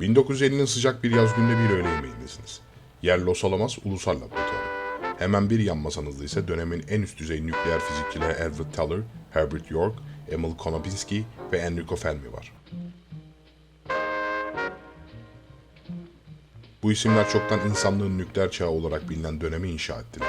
1950'nin sıcak bir yaz gününde bir öğle yemeğindesiniz. Yer Los Alamos Ulusal Laboratuvarı. Hemen bir yan masanızda ise dönemin en üst düzey nükleer fizikçileri Edward Teller, Herbert York, Emil Konopinski ve Enrico Fermi var. Bu isimler çoktan insanlığın nükleer çağı olarak bilinen dönemi inşa ettiler.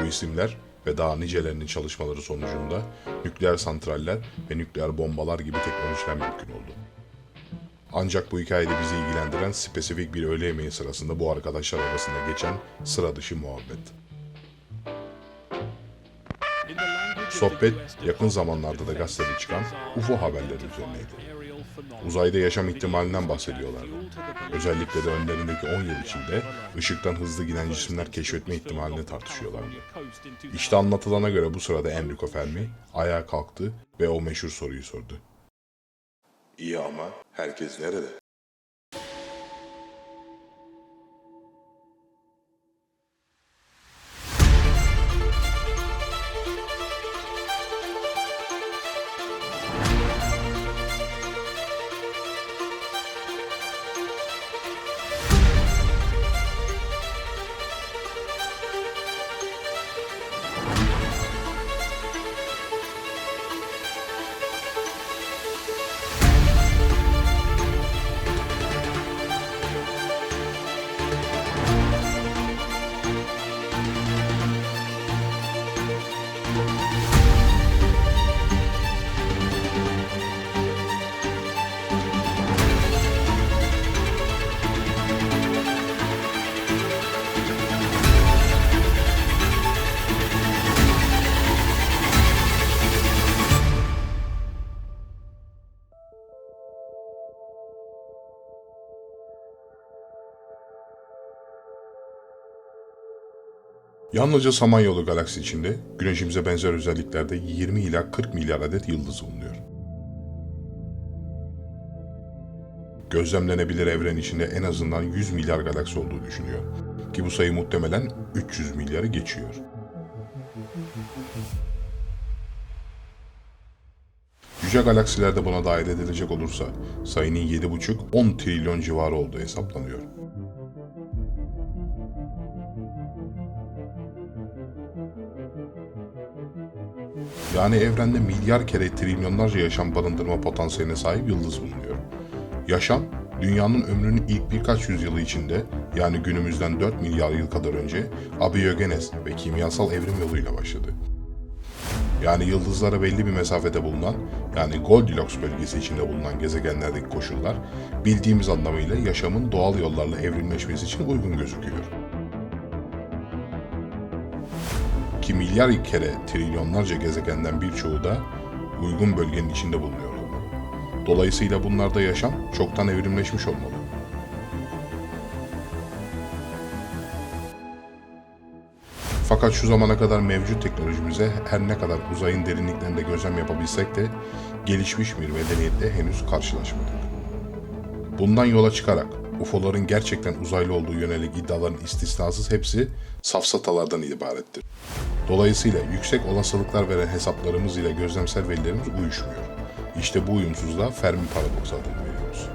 Bu isimler ve daha nicelerinin çalışmaları sonucunda nükleer santraller ve nükleer bombalar gibi teknolojiler mümkün oldu. Ancak bu hikayede bizi ilgilendiren spesifik bir öğle yemeği sırasında bu arkadaşlar arasında geçen sıra dışı muhabbet. Sohbet yakın zamanlarda da gazetede çıkan UFO haberleri üzerineydi. Uzayda yaşam ihtimalinden bahsediyorlardı. Özellikle de önlerindeki 10 yıl içinde ışıktan hızlı giden cisimler keşfetme ihtimalini tartışıyorlardı. İşte anlatılana göre bu sırada Enrico Fermi ayağa kalktı ve o meşhur soruyu sordu. İyi ama herkes nerede? Yalnızca Samanyolu galaksi içinde Güneşimize benzer özelliklerde 20 ila 40 milyar adet yıldız bulunuyor. Gözlemlenebilir evren içinde en azından 100 milyar galaksi olduğu düşünüyor. Ki bu sayı muhtemelen 300 milyarı geçiyor. Yüce galaksilerde buna dahil edilecek olursa sayının 7,5-10 trilyon civarı olduğu hesaplanıyor. Yani evrende milyar kere trilyonlarca yaşam barındırma potansiyeline sahip yıldız bulunuyor. Yaşam, dünyanın ömrünün ilk birkaç yüzyılı içinde yani günümüzden 4 milyar yıl kadar önce abiyogenez ve kimyasal evrim yoluyla başladı. Yani yıldızlara belli bir mesafede bulunan, yani Goldilocks bölgesi içinde bulunan gezegenlerdeki koşullar, bildiğimiz anlamıyla yaşamın doğal yollarla evrimleşmesi için uygun gözüküyor. Ki milyar kere trilyonlarca gezegenden birçoğu da uygun bölgenin içinde bulunuyor olmalı. Dolayısıyla bunlarda yaşam çoktan evrimleşmiş olmalı. Fakat şu zamana kadar mevcut teknolojimize her ne kadar uzayın derinliklerinde gözlem yapabilsek de gelişmiş bir medeniyetle henüz karşılaşmadık. Bundan yola çıkarak UFO'ların gerçekten uzaylı olduğu yönelik iddiaların istisnasız hepsi safsatalardan ibarettir. Dolayısıyla yüksek olasılıklar veren hesaplarımız ile gözlemsel verilerimiz uyuşmuyor. İşte bu uyumsuzluğa Fermi paradoksu adını veriyoruz.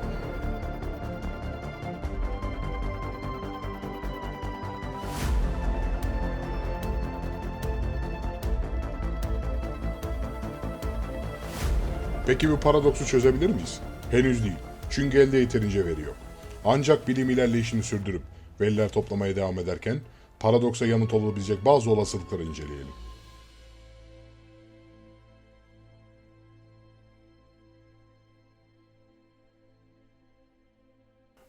Peki bu paradoksu çözebilir miyiz? Henüz değil. Çünkü elde yeterince veri yok. Ancak bilim ilerleyişini sürdürüp veriler toplamaya devam ederken paradoksa yanıt olabilecek bazı olasılıkları inceleyelim.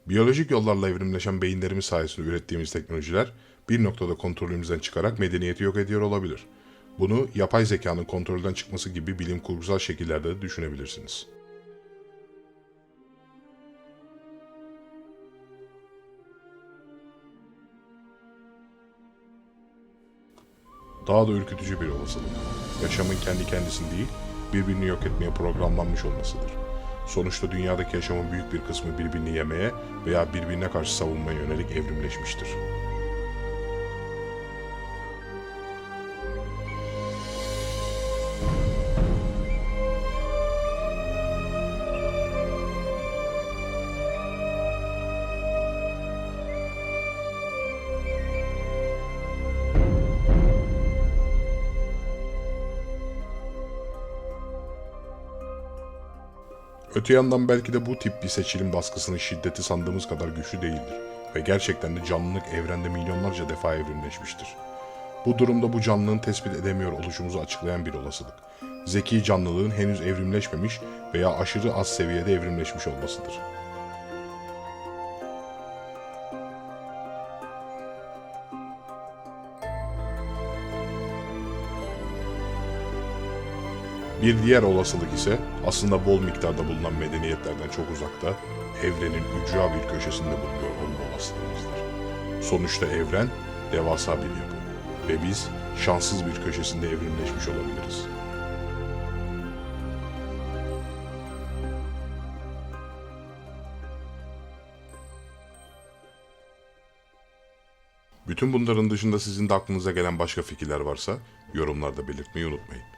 Biyolojik yollarla evrimleşen beyinlerimiz sayesinde ürettiğimiz teknolojiler bir noktada kontrolümüzden çıkarak medeniyeti yok ediyor olabilir. Bunu yapay zekanın kontrolden çıkması gibi bilim kurgusal şekillerde de düşünebilirsiniz. Daha da ürkütücü bir olasılık. Yaşamın kendi kendisini değil, birbirini yok etmeye programlanmış olmasıdır. Sonuçta dünyadaki yaşamın büyük bir kısmı birbirini yemeye veya birbirine karşı savunmaya yönelik evrimleşmiştir. Öte yandan belki de bu tip bir seçilim baskısının şiddeti sandığımız kadar güçlü değildir ve gerçekten de canlılık evrende milyonlarca defa evrimleşmiştir. Bu durumda bu canlılığın tespit edemiyor oluşumuzu açıklayan bir olasılık. Zeki canlılığın henüz evrimleşmemiş veya aşırı az seviyede evrimleşmiş olmasıdır. Bir diğer olasılık ise aslında bol miktarda bulunan medeniyetlerden çok uzakta, evrenin ücra bir köşesinde bulunuyor olma olasılığımızdır. Sonuçta evren devasa bir yapı ve biz şanssız bir köşesinde evrimleşmiş olabiliriz. Bütün bunların dışında sizin de aklınıza gelen başka fikirler varsa yorumlarda belirtmeyi unutmayın.